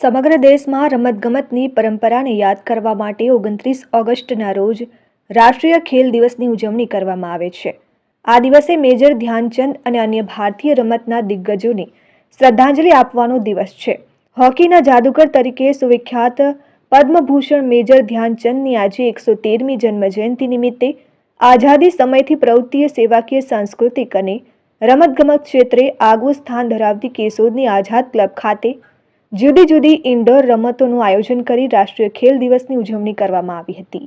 સમગ્ર દેશમાં રમતગમતની પરંપરાને યાદ કરવા માટે ઓગણત્રીસ ઓગસ્ટના રોજ રાષ્ટ્રીય ખેલ દિવસની ઉજવણી કરવામાં આવે છે. આ દિવસે મેજર ધ્યાનચંદ અને અન્ય ભારતીય રમતના દિગ્ગજોને શ્રદ્ધાંજલિ આપવાનો દિવસ છે. હોકીના જાદુગર તરીકે સુવિખ્યાત પદ્મભૂષણ મેજર ધ્યાનચંદની આજે એકસો તેરમી જન્મજયંતિ નિમિત્તે આઝાદી સમયથી પ્રવૃત્તિએ સેવાકીય, સાંસ્કૃતિક અને રમતગમત ક્ષેત્રે આગવું સ્થાન ધરાવતી કેશોદની આઝાદ ક્લબ ખાતે જુદી જુદી ઇન્ડોર રમતોનું આયોજન કરી રાષ્ટ્રીય ખેલ દિવસની ઉજવણી કરવામાં આવી હતી.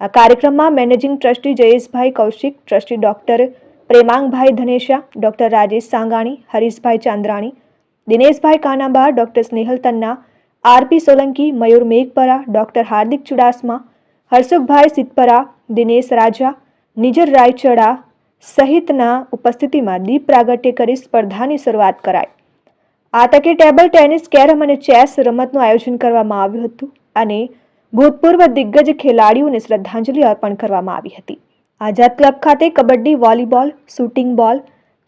આ કાર્યક્રમમાં managing trustee Jayeshbhai Kaushik trustee doctor Premangbhai Dhanesha doctor Rajesh Sangani, Harishbhai Chandrani, Dineshbhai Kanaba doctor Snehal Tanna RP Solanki, Mayur Meghpara doctor Hardik Chudasama, Harsukhbhai Siddhpara, Dinesh Raja, Nijar Raichada સહિતના ઉપસ્થિતિમાં દીપ પ્રાગટ્ય કરી સ્પર્ધાની શરૂઆત કરાઈ. આ table tennis, carrom અને ચેસ રમતનું આયોજન કરવામાં આવ્યું હતું અને ભૂતપૂર્વ દિગ્ગજ ખેલાડીઓને શ્રદ્ધાંજલિ અર્પણ કરવામાં આવી હતી. આઝાદ ક્લબ ખાતે kabaddi, volleyball, shooting ball,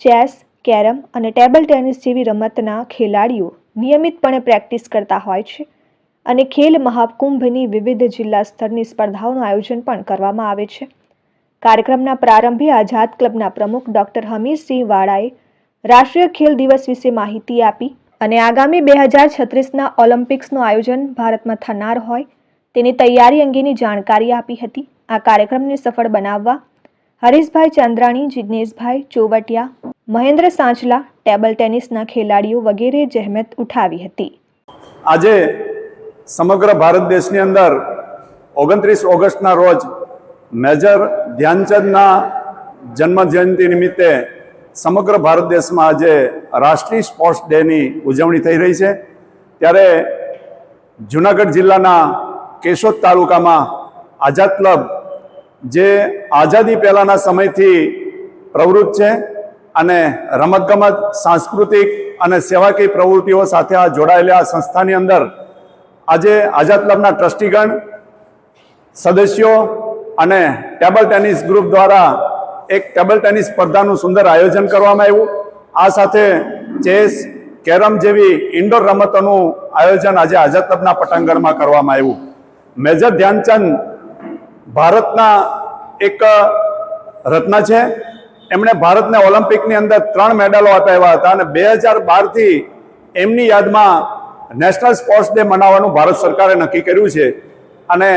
chess, carrom અને ટેબલ ટેનિસ જેવી રમતના ખેલાડીઓ નિયમિતપણે પ્રેક્ટિસ કરતા હોય છે અને ખેલ મહાકુંભની વિવિધ જિલ્લા સ્તરની સ્પર્ધાઓનું આયોજન પણ કરવામાં આવે છે. કાર્યક્રમના પ્રારંભે આઝાદ ક્લબના પ્રમુખ ડોક્ટર હમીરસિંહ વાળાએ રાષ્ટ્રીય ખેલ દિવસ વિશે માહિતી આપી અને આગામી બે હજાર છત્રીસના ઓલિમ્પિક્સનું આયોજન ભારતમાં થનાર હોય તેની તૈયારી અંગેની જાણકારી આપી હતી. આ કાર્યક્રમને સફળ બનાવવા હરીશભાઈ ચંદ્રાણી જિજ્ઞેશભાઈ ચોવટિયા, મહેન્દ્ર સાંચલા, ટેબલ ટેનિસના ખેલાડીઓ વગેરે જહેમત ઉઠાવી હતી. આજે સમગ્ર ભારત દેશની અંદર ઓગણત્રીસ ઓગસ્ટના રોજ મેજર ધ્યાનચંદના જન્મ જયંતિ નિમિત્તે સમગ્ર ભારત દેશમાં આજે રાષ્ટ્રીય સ્પોર્ટ્સ ડેની ઉજવણી થઈ રહી છે. ત્યારે જુનાગઢ જિલ્લાના કેશોદ તાલુકામાં આઝાદ ક્લબ જે આઝાદી પહેલાંના સમયથી પ્રવૃત્ત છે અને રમતગમત, સાંસ્કૃતિક અને સેવાકીય પ્રવૃત્તિઓ સાથે આ જોડાયેલા સંસ્થાની અંદર આજે આઝાદ ક્લબના ટ્રસ્ટીગણ, સદસ્યો અને ટેબલ ટેનિસ ગ્રુપ દ્વારા એક ટેબલ ટેનિસ સ્પર્ધાનું સુંદર આયોજન કરવામાં આવ્યું. આ સાથે ચેસ, કેરમ જેવી ઇન્ડોર રમતોનું આયોજન આજે આઝાદ ક્લબના પટાંગણમાં કરવામાં આવ્યું. મેજર ધ્યાનચંદ ભારતના એક રત્ન છે. એમણે ભારતને ઓલિમ્પિકની અંદર ત્રણ મેડલો અપાવ્યા હતા અને બે હજાર બારથી એમની યાદમાં નેશનલ સ્પોર્ટ્સ ડે મનાવવાનું ભારત સરકારે નક્કી કર્યું છે. અને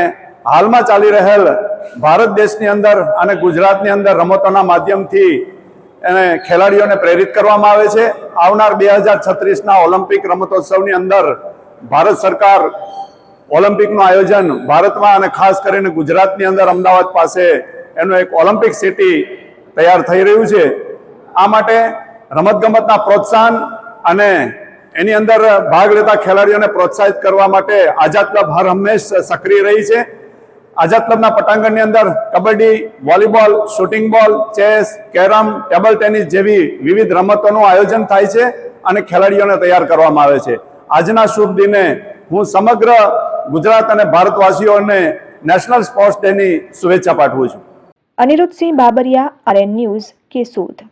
હાલમાં ચાલી રહેલ ભારત દેશની અંદર અને ગુજરાતની અંદર રમતોના માધ્યમથી એને ખેલાડીઓને પ્રેરિત કરવામાં આવે છે. આવનાર બે હજાર છત્રીસના ઓલિમ્પિક રમતોત્સવની અંદર ભારત સરકાર ઓલિમ્પિકનું આયોજન ભારતમાં અને ખાસ કરીને ગુજરાતની અંદર અમદાવાદ પાસે એનું એક ઓલિમ્પિક સિટી તૈયાર થઈ રહ્યું છે. આ માટે રમતગમતના પ્રોત્સાહન અને એની અંદર ભાગ લેતા ખેલાડીઓને પ્રોત્સાહિત કરવા માટે આઝાદ ક્લબ હર હંમેશ સક્રિય રહી છે. આઝાદ ક્લબના પટાંગણની અંદર kabaddi, volleyball, shooting ball, chess, carrom, table tennis જેવી વિવિધ રમતોનું આયોજન થાય છે અને ખેલાડીઓને તૈયાર કરવામાં આવે છે. આજના શુભ દિને હું સમગ્ર ગુજરાત અને ભારતવાસીઓને નેશનલ સ્પોર્ટ્સ ડેની શુભેચ્છા પાઠવું છું. Aniruddhsinh Babariya, RN news Keshod.